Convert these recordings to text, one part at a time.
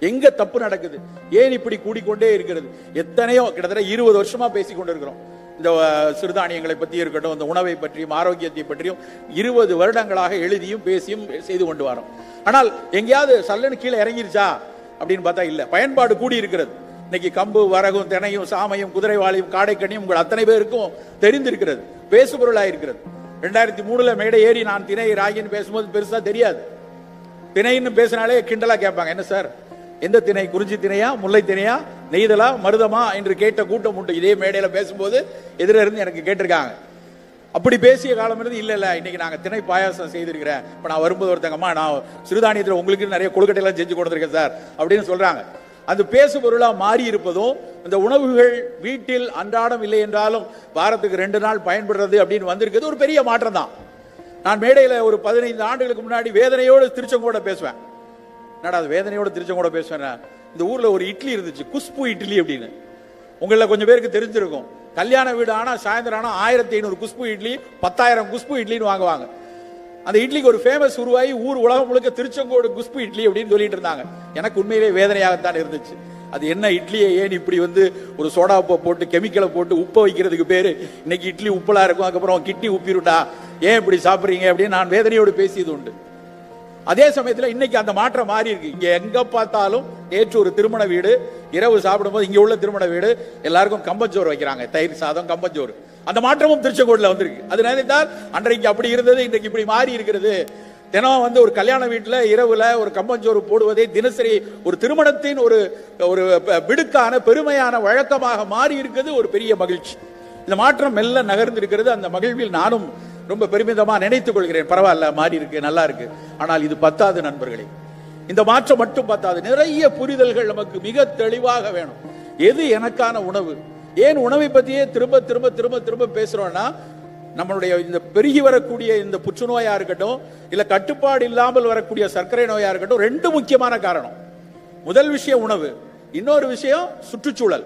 எங்க தப்பு நடக்குது? ஏன் இப்படி கூடிக்கொண்டே இருக்கிறது? எத்தனையோ கிட்டத்தட்ட இருபது வருஷமா பேசிக் கொண்டிருக்கிறோம். இந்த சிறுதானியங்களை பத்தி இருக்கட்டும் இந்த உணவை பற்றியும் ஆரோக்கியத்தை பற்றியும் இருபது வருடங்களாக எழுதியும் பேசியும் செய்து கொண்டு வரோம். ஆனால் எங்கேயாவது சல்லுன்னு கீழே இறங்கிருச்சா? அப்படின்னு பார்த்தா இல்ல. பயன்பாடு கூடி இருக்கிறது. இன்னைக்கு கம்பு வரகும் தினையும் சாமையும் குதிரைவாளியும் காடைக்கனியும் உங்கள் அத்தனை பேருக்கும் தெரிந்திருக்கிறது. பேசுபொருளாக இருக்கிறது ரெண்டாயிரத்தி மூணுல மேடை ஏறி நான் திணை ராகின்னு பேசும்போது பெருசா தெரியாது. திணைன்னு பேசினாலே கிண்டலா கேட்பாங்க. என்ன சார்? எந்த திணை? குறிஞ்சி திணையா? முல்லை திணையா? நெய்தலா? மருதமா? என்று கேட்ட கூட்டம் உண்டு. இதே மேடையில பேசும்போது எதிர இருந்து எனக்கு கேட்டிருக்காங்க. அப்படி பேசிய காலம் இருந்து இல்ல இல்ல இன்னைக்கு நாங்க திணை பாயாசம் செய்திருக்கிறேன். இப்ப நான் வரும்போது ஒருத்தங்கம்மா நான் சிறுதானியத்தில் உங்களுக்கு நிறைய கொழுக்கட்டைகள்லாம் செஞ்சு கொடுத்துருக்கேன் சார் அப்படின்னு சொல்றாங்க. அந்த பேசு பொருளா மாறி இருப்பதும் இந்த உணவுகள் வீட்டில் அன்றாடம் இல்லை என்றாலும் வாரத்துக்கு ரெண்டு நாள் பயன்படுறது அப்படின்னு வந்திருக்கிறது ஒரு பெரிய மாற்றம் தான் நான் மேடையில் ஒரு பதினைந்து ஆண்டுகளுக்கு முன்னாடி வேதனையோடு திருச்செங்கோட பேசுவேன். என்னடா அது வேதனையோடு திருச்செங்கோட பேசுவேன் இந்த ஊரில் ஒரு இட்லி இருந்துச்சு குஷ்பு இட்லி அப்படின்னு. உங்களில் கொஞ்சம் பேருக்கு தெரிஞ்சிருக்கும். கல்யாண வீடு ஆனால் சாயந்தரம் ஆனால் ஆயிரத்தி ஐநூறு குஷ்பு இட்லி பத்தாயிரம் குஷ்பு இட்லின்னு வாங்குவாங்க. அந்த இட்லிக்கு ஒரு ஃபேமஸ் உருவாகி ஊர் உலகம் முழுக்க திருச்செங்கோடு குஷ்பு இட்லி அப்படின்னு சொல்லிட்டு இருந்தாங்க. எனக்கு உண்மையிலே வேதனையாகத்தான் இருந்துச்சு. அது என்ன இட்லியை ஏன் இப்படி வந்து ஒரு சோடா உப்பை போட்டு கெமிக்கலை போட்டு உப்பை வைக்கிறதுக்கு பேர்? இன்னைக்கு இட்லி உப்பலாக இருக்கும் அதுக்கப்புறம் கிட்னி உப்பிருட்டா? ஏன் இப்படி சாப்பிட்றீங்க அப்படின்னு நான் வேதனையோடு பேசியது உண்டு. அதே சமயத்தில் இன்னைக்கு அந்த மாற்றம் மாறி இருக்கு. இங்க எங்க பார்த்தாலும் நேற்று ஒரு திருமண வீடு இரவு சாப்பிடும்போது இங்க உள்ள திருமண வீடு எல்லாருக்கும் கம்பஞ்சோறு வைக்கிறாங்க. தயிர் சாதம் கம்பஞ்சோறு அந்த மாற்றமும் திருச்செங்கோடுல வந்திருக்கு. அது நினைத்தால் அன்றைக்கு அப்படி இருந்தது இன்றைக்கு இப்படி மாறி இருக்கிறது. தினம் வந்து ஒரு கல்யாண வீட்டில் இரவுல ஒரு கம்பஞ்சோறு போடுவதே தினசரி ஒரு திருமணத்தின் ஒரு ஒரு விடுக்கான பெருமையான வழக்கமாக மாறி இருக்கிறது ஒரு பெரிய மகிழ்ச்சி. இந்த மாற்றம் மெல்ல நகர்ந்து இருக்கிறது அந்த மகிழ்வில் நானும் ரொம்ப பெருமிதமாக நினைத்துக் கொள்கிறேன். பரவாயில்ல மாறி இருக்கு நல்லா இருக்கு. ஆனால் இது பத்தாது நண்பர்களே. இந்த மாற்றம் மட்டும் பத்தாது. நிறைய புரிதல்கள் நமக்கு மிக தெளிவாக வேணும். எது எனக்கான உணவு? ஏன் உணவை பத்தியே திரும்ப திரும்ப திரும்ப திரும்ப பேசுறோம்னா நம்மளுடைய இந்த பெருகி வரக்கூடிய இந்த புற்றுநோயா இருக்கட்டும் இல்ல கட்டுப்பாடு இல்லாமல் வரக்கூடிய சர்க்கரை நோயா இருக்கட்டும் ரெண்டு முக்கியமான காரணம். முதல் விஷயம் உணவு. இன்னொரு விஷயம் சுற்றுச்சூழல்.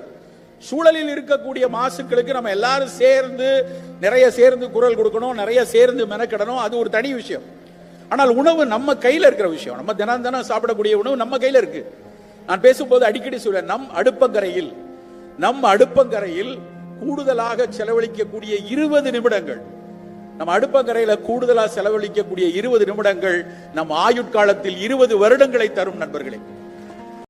சூழலில் இருக்கக்கூடிய மாசுக்களுக்கு நம்ம எல்லாரும் சேர்ந்து நிறைய சேர்ந்து குரல் கொடுக்கணும் நிறைய சேர்ந்து மெனக்கிடணும். அது ஒரு தனி விஷயம். ஆனால் உணவு நம்ம கையில் இருக்கிற விஷயம். நம்ம தினம் தினம் சாப்பிடக்கூடிய உணவு நம்ம கையில் இருக்கு. நான் பேசும்போது அடிக்கடி சொல்வேன் நம் அடுப்பங்கரையில் நம் அடுப்பங்கரையில் கூடுதலாக செலவழிக்கக்கூடிய இருபது நிமிடங்கள். நம்ம அடுப்பங்கரையில கூடுதலாக செலவழிக்கக்கூடிய இருபது நிமிடங்கள் நம் ஆயுட்காலத்தில் இருபது வருடங்களை தரும் நண்பர்களே.